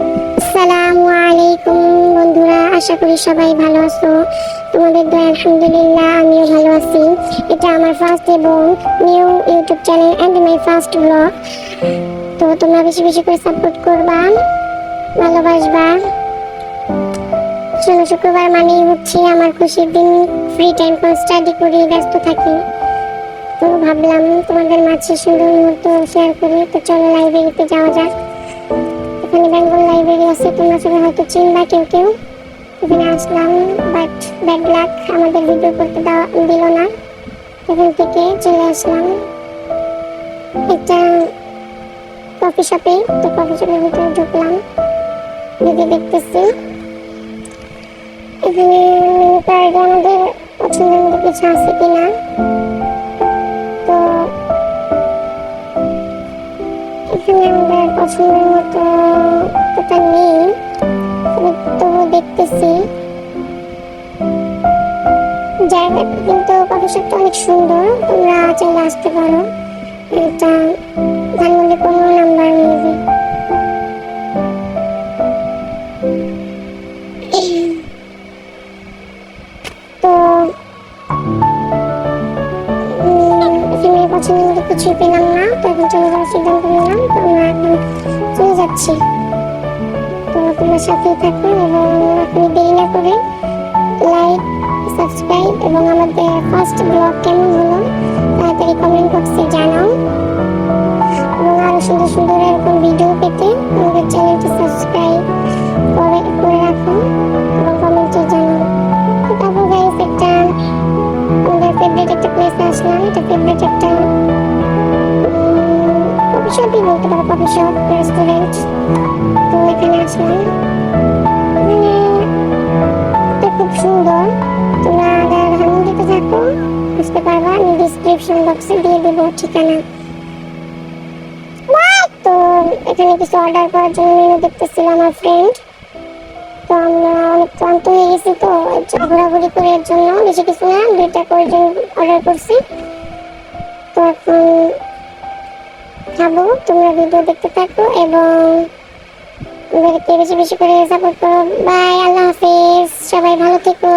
আসসালামু আলাইকুম বন্ধুরা, আশা করি সবাই ভালো আছো। তোমাদের দয়া, আলহামদুলিল্লাহ, আমিও ভালো আছি। এটা আমার ফার্স্ট এবং new YouTube channel and my first blog তো তোমরা বেশি বেশি করে সাপোর্ট করবা, ভালোবাসবা। শোনো, শুক্রবার মানেই হচ্ছে আমার খুশির দিন। ফ্রি টাইম কোনো স্টাডি করি ব্যস্ত থাকি। তো ভাবলাম তোমাদের মাঝে সুন্দর মুহূর্ত শেয়ার করি। তো চলো লাইব্রেরিতে যাওয়া যাক। আছে, তোমরা সবাই হয়তো চিনবা কেউ কেউ। এখানে আসলাম বাট ব্যাড লাক আমাদের ভিডিও করতে দেওয়া, দিল না। এখান থেকে চলে আসলাম। একটা কফি শপে তো কফি শপের ভিতরে ঢুকলাম। দিদি দেখতেছি। এখানে কার্ডে আমাদের পছন্দের মতো কিছু আছে কিনা। তো এখানে আমাদের পছন্দের মতো দেখতেছি। জায়গাটা কিন্তু কফি অনেক সুন্দর। তোমরা চাইলে আসতে পারো। এটা ধানমন্ডি পনেরো নাম্বার মেবি তো এখানে পছন্দের মতো কিছুই পেলাম না। তো এখন চলে যাওয়ার সিদ্ধান্ত নিলাম। তো আমরা এখন চলে যাচ্ছি। তো তোমার সাথেই থাকুন এবং আপনি দেরি না করে লাইক সাবস্ক্রাইব এবং আমাদের ফার্স্ট ব্লগ কেমন হলো, তাড়াতাড়ি কমেন্ট বক্সে জানাও। শপই বলতে পারো কফি শপ রেস্টুরেন্ট তো এখানে আসলাম এখানে এটা খুব সুন্দর তোমরা ধানমন্ডিতে থাকো বুঝতে পারবা আমি ডিসক্রিপশন বক্সে দিয়ে দেবো ঠিকানা তো এখানে কিছু অর্ডার করার জন্য মেনু দেখতেছিল আমার ফ্রেন্ড তো আমরা অনেক ক্লান্ত হয়ে গেছি তো ঘোরাঘুরি করে এর জন্য বেশি কিছু না দুইটা করে অর্ডার করছি তো এখন খাব তোমরা ভিডিও দেখতে থাকো এবং ওদেরকে বেশি বেশি করে সাপোর্ট করো। বাই আল্লাহ হাফেজ। সবাই ভালো থেকো।